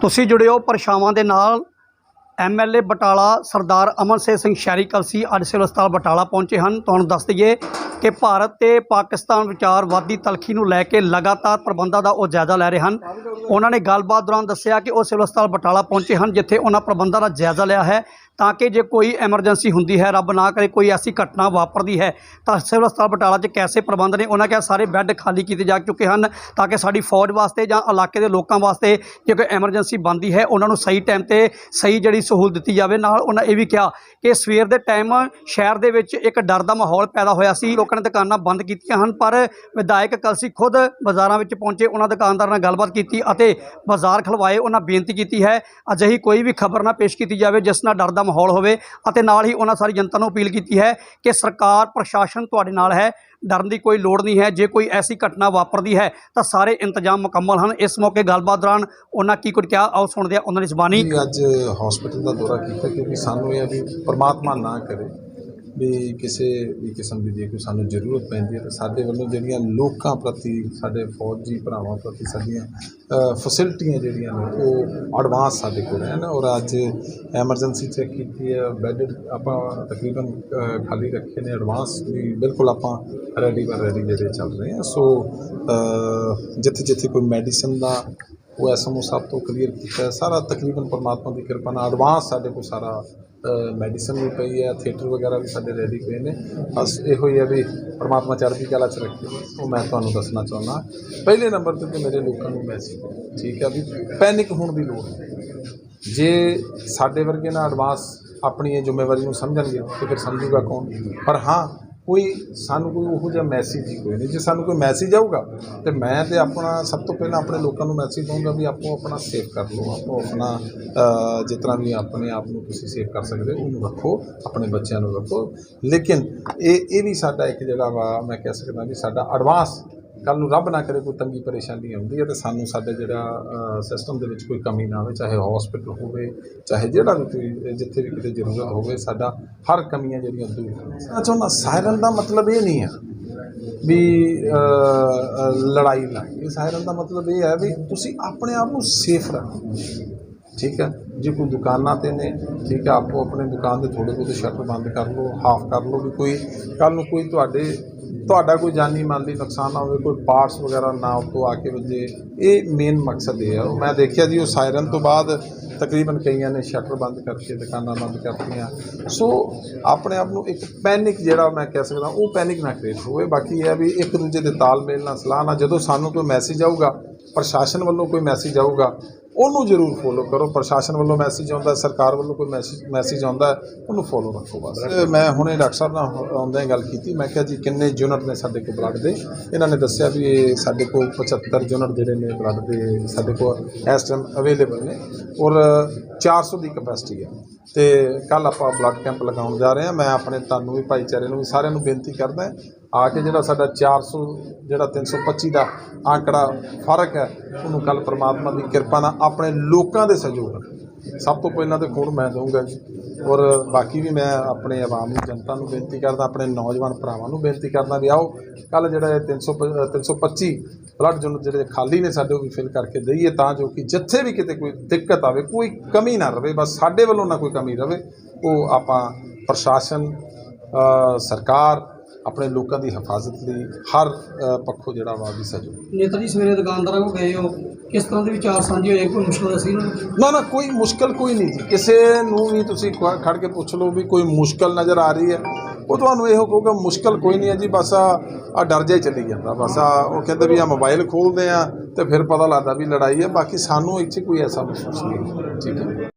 ਤੁਸੀਂ ਜੁੜਿਓ ਪਰਛਾਵਾਂ ਦੇ ਨਾਲ। ਐਮਐਲਏ ਬਟਾਲਾ ਸਰਦਾਰ ਅਮਨ ਸਿੰਘ ਸ਼ਹਿਰੀ ਕਲਸੀ ਅੱਜ ਸਿਵਲ ਹਸਪਤਾਲ ਬਟਾਲਾ ਪਹੁੰਚੇ ਹਨ। ਤੁਹਾਨੂੰ ਦੱਸ ਦਈਏ ਕਿ ਭਾਰਤ ਤੇ ਪਾਕਿਸਤਾਨ ਵਿਚਾਰਵਾਦੀ ਤਲਖੀ ਨੂੰ ਲੈ ਕੇ ਲਗਾਤਾਰ ਪ੍ਰਬੰਧਾਂ ਦਾ ਉਹ ਜਾਇਜ਼ਾ ਲੈ ਰਹੇ ਹਨ। ਉਹਨਾਂ ਨੇ ਗੱਲਬਾਤ ਦੌਰਾਨ ਦੱਸਿਆ ਕਿ ਉਹ ਸਿਵਲ ਹਸਪਤਾਲ ਬਟਾਲਾ ਪਹੁੰਚੇ ਹਨ, ਜਿੱਥੇ ਉਹਨਾਂ ਪ੍ਰਬੰਧਾਂ ਦਾ ਜਾਇਜ਼ਾ ਲਿਆ ਹੈ। ਤਾਂ ਕਿ ਜੇ ਕੋਈ ਐਮਰਜੈਂਸੀ ਹੁੰਦੀ ਹੈ, ਰੱਬ ਨਾ ਕਰੇ ਕੋਈ ਐਸੀ ਘਟਨਾ ਵਾਪਰਦੀ ਹੈ, ਤਾਂ ਸਿਵਲ ਹਸਪਤਾਲ ਬਟਾਲਾ 'ਚ ਕੈਸੇ ਪ੍ਰਬੰਧ ਨੇ? ਉਹਨਾਂ ਕਿਹਾ ਸਾਰੇ ਬੈੱਡ ਖਾਲੀ ਕੀਤੇ ਜਾ ਚੁੱਕੇ ਹਨ ਤਾਂ ਕਿ ਸਾਡੀ ਫੌਜ ਵਾਸਤੇ ਜਾਂ ਇਲਾਕੇ ਦੇ ਲੋਕਾਂ ਵਾਸਤੇ ਜੇ ਕੋਈ ਐਮਰਜੈਂਸੀ ਬਣਦੀ ਹੈ, ਉਹਨਾਂ ਨੂੰ ਸਹੀ ਟਾਈਮ ਤੇ ਸਹੀ ਜਿਹੜੀ ਸਹੂਲਤ ਦਿੱਤੀ ਜਾਵੇ। ਨਾਲ ਉਹਨਾਂ ਇਹ ਵੀ ਕਿਹਾ ਕਿ ਸਵੇਰ ਦੇ ਟਾਈਮ ਸ਼ਹਿਰ ਦੇ ਵਿੱਚ ਇੱਕ ਡਰ ਦਾ ਮਾਹੌਲ ਪੈਦਾ ਹੋਇਆ ਸੀ। ਲੋਕਾਂ ਨੇ ਦੁਕਾਨਾਂ ਬੰਦ ਕੀਤੀਆਂ ਹਨ, ਪਰ ਵਿਧਾਇਕ ਕਲਸੀ ਖੁਦ ਬਾਜ਼ਾਰਾਂ ਵਿੱਚ ਪਹੁੰਚੇ, ਉਹਨਾਂ ਦੁਕਾਨਦਾਰਾਂ ਨਾਲ ਗੱਲਬਾਤ ਕੀਤੀ ਅਤੇ ਬਾਜ਼ਾਰ ਖਲਵਾਏ, ਉਹਨਾਂ ਬੇਨਤੀ ਕੀਤੀ ਹੈ, ਅਜਿਹੀ ਕੋਈ ਵੀ ਖਬਰ ਨਾ ਪੇਸ਼ ਕੀਤੀ ਜਾਵੇ, ਜਿਸ ਨਾਲ ਡਰ ਦਾ ਮਾਹੌਲ ਹੋਵੇ ਅਤੇ ਨਾਲ ਹੀ ਉਹਨਾਂ ਸਾਰੀ ਜਨਤਾ ਨੂੰ ਅਪੀਲ ਕੀਤੀ ਹੈ ਕਿ ਸਰਕਾਰ, ਪ੍ਰਸ਼ਾਸਨ ਤੁਹਾਡੇ ਨਾਲ ਹੈ, ਡਰਨ ਦੀ ਕੋਈ ਲੋੜ ਨਹੀਂ ਹੈ, ਜੇ ਕੋਈ ਐਸੀ ਘਟਨਾ ਵਾਪਰਦੀ ਹੈ ਤਾਂ ਸਾਰੇ ਇੰਤਜ਼ਾਮ ਮੁਕੰਮਲ ਹਨ। ਇਸ ਮੌਕੇ ਗੱਲਬਾਤ ਦੌਰਾਨ ਉਹਨਾਂ ਕੀ ਕੁਝ ਕਿਹਾ, ਆਓ ਸੁਣਦੇ ਆ ਉਹਨਾਂ ਦੀ ਜ਼ਬਾਨੀ। ਅੱਜ ਹਸਪੀਟਲ ਦਾ ਦੌਰਾ ਕੀਤਾ ਕਿਉਂਕਿ ਸਾਨੂੰ ਇਹ ਵੀ ਪਰਮਾਤਮਾ ਨਾ ਕਰੇ। ਵੀ ਕਿਸੇ ਵੀ ਕਿਸਮ ਦੀ ਜੇ ਕੋਈ ਸਾਨੂੰ ਜ਼ਰੂਰਤ ਪੈਂਦੀ ਹੈ ਤਾਂ ਸਾਡੇ ਵੱਲੋਂ ਜਿਹੜੀਆਂ ਲੋਕਾਂ ਪ੍ਰਤੀ, ਸਾਡੇ ਫੌਜੀ ਭਰਾਵਾਂ ਪ੍ਰਤੀ ਸਾਡੀਆਂ ਫੈਸਿਲਿਟੀਆਂ ਜਿਹੜੀਆਂ ਨੇ, ਉਹ ਐਡਵਾਂਸ ਸਾਡੇ ਕੋਲ ਹਨ ਔਰ ਅੱਜ ਐਮਰਜੈਂਸੀ ਚੈੱਕ ਕੀਤੀ ਹੈ ਬੈੱਡ ਆਪਾਂ ਤਕਰੀਬਨ ਖਾਲੀ ਰੱਖੇ ਨੇ ਐਡਵਾਂਸ ਵੀ ਬਿਲਕੁਲ ਆਪਾਂ ਰੈਡੀ ਬਰ ਰੈਡੀ ਜਿਹੜੇ ਚੱਲ ਰਹੇ ਹਾਂ ਸੋ ਜਿੱਥੇ ਜਿੱਥੇ ਕੋਈ ਮੈਡੀਸਨ ਦਾ, ਉਹ ਐਸਐਮਓ ਸਾਹਿਬ ਤੋਂ ਕਲੀਅਰ ਕੀਤਾ ਸਾਰਾ ਤਕਰੀਬਨ ਪਰਮਾਤਮਾ ਦੀ ਕਿਰਪਾ ਨਾਲ ਐਡਵਾਂਸ ਸਾਡੇ ਕੋਲ ਸਾਰਾ ਮੈਡੀਸਨ ਵੀ ਪਈ ਹੈ, ਥੀਏਟਰ ਵਗੈਰਾ ਵੀ ਸਾਡੇ ਰੈਡੀ ਪਏ ਨੇ। ਬਸ ਇਹੋ ਹੀ ਹੈ ਵੀ ਪਰਮਾਤਮਾ ਚੜ੍ਹਦੀ ਕਲਾ ਚ ਰੱਖੇ। ਉਹ ਮੈਂ ਤੁਹਾਨੂੰ ਦੱਸਣਾ ਚਾਹੁੰਦਾ। ਪਹਿਲੇ ਨੰਬਰ ਤੇ ਤਾਂ ਮੇਰੇ ਲੋਕਾਂ ਨੂੰ ਮੈਸੇਜ ਠੀਕ ਹੈ ਵੀ ਪੈਨਿਕ ਹੋਣ ਦੀ ਲੋੜ ਜੇ ਸਾਡੇ ਵਰਗੇ ਨਾ ਐਡਵਾਂਸ ਆਪਣੀ ਇਹ ਜ਼ਿੰਮੇਵਾਰੀ ਨੂੰ ਸਮਝਣਗੇ, ਤੇ ਫਿਰ ਸਮਝੂਗਾ ਕੌਣ? ਪਰ ਹਾਂ ਕੋਈ ਸਾਨੂੰ ਕੋਈ ਉਹੋ ਜਿਹਾ ਮੈਸੇਜ ਹੀ ਕੋਈ ਨਹੀਂ। ਜੇ ਸਾਨੂੰ ਕੋਈ ਮੈਸੇਜ ਆਊਗਾ ਤੇ ਮੈਂ ਤੇ ਆਪਣਾ ਸਭ ਤੋਂ ਪਹਿਲਾਂ ਆਪਣੇ ਲੋਕਾਂ ਨੂੰ ਮੈਸੇਜ ਦਊਂਗਾ ਵੀ ਆਪੋ ਆਪਣਾ ਸੇਵ ਕਰ ਲਓ ਆਪੋ ਆਪਣਾ ਅ, ਜਿਸ ਤਰ੍ਹਾਂ ਵੀ ਆਪਣੇ ਆਪ ਨੂੰ ਤੁਸੀਂ ਸੇਵ ਕਰ ਸਕਦੇ ਹੋ ਉਹਨੂੰ ਰੱਖੋ ਆਪਣੇ ਬੱਚਿਆਂ ਨੂੰ ਰੱਖੋ। ਲੇਕਿਨ ਇਹ ਇਹ ਵੀ ਸਾਡਾ ਇੱਕ ਜਿਹੜਾ ਵਾ ਮੈਂ ਕਹਿ ਸਕਦਾ ਵੀ ਸਾਡਾ ਐਡਵਾਂਸ ਕੱਲ ਨੂੰ ਰੱਬ ਨਾ ਕਰੇ ਕੋਈ ਤੰਗੀ ਪਰੇਸ਼ਾਨੀ ਆਉਂਦੀ ਹੈ ਤੇ ਸਾਨੂੰ ਸਾਡੇ ਜਿਹੜਾ ਸਿਸਟਮ ਦੇ ਵਿੱਚ ਕੋਈ ਕਮੀ ਨਾ ਆਵੇ ਚਾਹੇ ਹਸਪੀਟਲ ਹੋਵੇ ਚਾਹੇ ਜਿਹੜਾ ਵੀ ਕੋਈ ਜਿੱਥੇ ਵੀ ਕਿਤੇ ਜ਼ਰੂਰਤ ਹੋਵੇ ਸਾਡਾ ਹਰ ਕਮੀਆਂ ਜਿਹੜੀਆਂ ਦੂਰ ਕਰਨਾ ਚਾਹੁੰਦਾ ਸਾਇਰਨ ਦਾ ਮਤਲਬ ਇਹ ਨਹੀਂ ਹੈ ਵੀ ਅ, ਅ, ਲੜਾਈ ਲੜਾਈ ਸਾਇਰਨ ਦਾ ਮਤਲਬ ਇਹ ਹੈ ਵੀ ਤੁਸੀਂ ਆਪਣੇ ਆਪ ਨੂੰ ਸੇਫ ਰੱਖੋ। ਠੀਕ ਹੈ? ਜੇ ਕੋਈ ਦੁਕਾਨਾਂ ਤੇ ਨੇ, ਠੀਕ ਹੈ ਆਪੋ ਆਪਣੇ ਦੁਕਾਨ ਦੇ ਥੋੜੇ ਬਹੁਤੇ ਸ਼ਟਰ ਬੰਦ ਕਰ ਲਓ ਹਾਫ ਕਰ ਲਓ ਵੀ ਕੋਈ ਕੱਲ ਨੂੰ ਕੋਈ ਤੁਹਾਡੇ, ਤੁਹਾਡਾ ਕੋਈ ਜਾਨੀ ਮਾਲੀ ਨੁਕਸਾਨ ਨਾ ਹੋਵੇ, ਕੋਈ ਪਾਰਟਸ ਵਗੈਰਾ ਨਾ ਉੱਤੋਂ ਆ ਕੇ ਵੱਜੇ, ਇਹ ਮੇਨ ਮਕਸਦ ਇਹ ਹੈ ਮੈਂ ਦੇਖਿਆ ਜੀ, ਉਹ ਸਾਇਰਨ ਤੋਂ ਬਾਅਦ ਤਕਰੀਬਨ ਕਈਆਂ ਨੇ ਸ਼ਟਰ ਬੰਦ ਕਰਕੇ, ਦੁਕਾਨਾਂ ਬੰਦ ਕਰਤੀਆਂ। ਸੋ ਆਪਣੇ ਆਪ ਨੂੰ ਇੱਕ ਪੈਨਿਕ ਜਿਹੜਾ ਮੈਂ ਕਹਿ ਸਕਦਾ, ਉਹ ਪੈਨਿਕ ਨਾ ਕ੍ਰੀਏਟ ਹੋਵੇ। ਬਾਕੀ ਇਹ ਹੈ ਵੀ ਇੱਕ ਦੂਜੇ ਦੇ ਤਾਲਮੇਲ ਨਾਲ ਸਲਾਹ ਨਾਲ, ਜਦੋਂ ਸਾਨੂੰ ਕੋਈ ਮੈਸੇਜ ਆਊਗਾ, ਪ੍ਰਸ਼ਾਸਨ ਵੱਲੋਂ ਕੋਈ ਮੈਸੇਜ ਆਊਗਾ ਉਹਨੂੰ ਜ਼ਰੂਰ ਫੋਲੋ ਕਰੋ। ਪ੍ਰਸ਼ਾਸਨ ਵੱਲੋਂ ਮੈਸੇਜ ਆਉਂਦਾ ਸਰਕਾਰ ਵੱਲੋਂ ਕੋਈ ਮੈਸੇਜ ਮੈਸੇਜ ਆਉਂਦਾ ਉਹਨੂੰ ਫੋਲੋ ਰੱਖੋ ਬਸ। ਮੈਂ ਹੁਣੇ ਡਾਕਟਰ ਸਾਹਿਬ ਨਾਲ ਆਉਂਦਿਆਂ ਗੱਲ ਕੀਤੀ। ਮੈਂ ਕਿਹਾ ਜੀ ਕਿੰਨੇ ਯੂਨਿਟ ਨੇ ਸਾਡੇ ਕੋਲ ਬਲੱਡ ਦੇ? ਇਹਨਾਂ ਨੇ ਦੱਸਿਆ ਵੀ ਇਹ ਸਾਡੇ ਕੋਲ 75 ਯੂਨਿਟ ਜਿਹੜੇ ਨੇ ਬਲੱਡ ਦੇ ਸਾਡੇ ਕੋਲ ਇਸ ਟਾਈਮ ਅਵੇਲੇਬਲ ਨੇ ਔਰ 400 ਦੀ ਕਪੈਸਿਟੀ ਹੈ। ਤੇ ਕੱਲ ਆਪਾਂ ਬਲੱਡ ਕੈਂਪ ਲਗਾਉਣ ਜਾ ਰਹੇ ਹਾਂ। ਮੈਂ ਆਪਣੇ ਤੁਹਾਨੂੰ ਵੀ ਭਾਈਚਾਰੇ ਨੂੰ ਵੀ ਸਾਰਿਆਂ ਨੂੰ ਬੇਨਤੀ ਕਰਦਾ ਆ ਕੇ ਜਿਹੜਾ ਸਾਡਾ 400 ਜਿਹੜਾ 325 ਦਾ ਆંકੜਾ ਫ਼ਰਕ ਹੈ, ਉਹਨੂੰ ਕੱਲ ਪ੍ਰਮਾਤਮਾ ਦੀ ਕਿਰਪਾ ਨਾਲ ਆਪਣੇ ਲੋਕਾਂ ਦੇ ਸਹਿਯੋਗ ਨਾਲ। ਸਭ ਤੋਂ ਪਹਿਲਾਂ ਤੇ ਖੁਦ ਮੈਂ ਦਊਂਗਾ ਜੀ। ਔਰ ਬਾਕੀ ਵੀ ਮੈਂ ਆਪਣੇ ਆਵਾਮ ਨੂੰ, ਜਨਤਾ ਨੂੰ ਬੇਨਤੀ ਕਰਦਾ, ਆਪਣੇ ਨੌਜਵਾਨ ਭਰਾਵਾਂ ਨੂੰ ਬੇਨਤੀ ਕਰਦਾ ਵੀ ਆਓ ਕੱਲ ਜਿਹੜਾ ਇਹ 300 ਪ- 325 ਬਲੱਡ ਯੂਨਿਟ ਜਿਹੜੇ ਖਾਲੀ ਨੇ ਸਾਡੇ, ਉਹ ਵੀ ਫਿਲ ਕਰਕੇ ਦਈਏ ਤਾਂ ਜੋ ਕਿ ਜਿੱਥੇ ਵੀ ਕਿਤੇ ਕੋਈ ਦਿੱਕਤ ਆਵੇ, ਕੋਈ ਕਮੀ ਨਾ ਰਵੇ, ਬਸ ਸਾਡੇ ਵੱਲੋਂ ਨਾ ਕੋਈ ਕਮੀ ਰਵੇ, ਉਹ ਆਪਾਂ ਪ੍ਰਸ਼ਾਸਨ ਸਰਕਾਰ ਆਪਣੇ ਲੋਕਾਂ ਦੀ ਹਿਫਾਜ਼ਤ ਲਈ ਹਰ ਪੱਖੋਂ ਜਿਹੜਾ ਵਾ ਵੀ ਸਹਿਯੋਗ। ਨੇਤਾ ਜੀ ਸਵੇਰੇ ਦੁਕਾਨਦਾਰਾਂ ਕੋਲ ਗਏ ਹੋ। ਕਿਸ ਤਰ੍ਹਾਂ ਦੇ ਵਿਚਾਰ ਸਾਂਝੇ ਹੋਏ? ਕੋਈ ਮੁਸ਼ਕਲ ਦੱਸੀ ਨਾ? ਨਾ ਨਾ ਕੋਈ ਮੁਸ਼ਕਲ ਕੋਈ ਨਹੀਂ ਜੀ। ਕਿਸੇ ਨੂੰ ਵੀ ਤੁਸੀਂ ਖੜ ਕੇ ਪੁੱਛ ਲਓ ਵੀ ਕੋਈ ਮੁਸ਼ਕਲ ਨਜ਼ਰ ਆ ਰਹੀ ਹੈ। ਉਹ ਤੁਹਾਨੂੰ ਇਹੋ ਕਹੂਗਾ ਮੁਸ਼ਕਲ ਕੋਈ ਨਹੀਂ ਹੈ ਜੀ ਬਸ ਆ ਡਰ ਹੀ ਚੱਲੀ ਜਾਂਦਾ। ਬਸ ਆ ਉਹ ਕਹਿੰਦੇ ਵੀ ਆ ਮੋਬਾਈਲ ਖੋਲਦੇ ਆ ਤੇ ਫਿਰ ਪਤਾ ਲੱਗਦਾ ਵੀ ਲੜਾਈ ਹੈ। ਬਾਕੀ ਸਾਨੂੰ ਇੱਥੇ ਕੋਈ ਐਸਾ ਮਹਿਸੂਸ ਨਹੀਂ ਠੀਕ ਹੈ।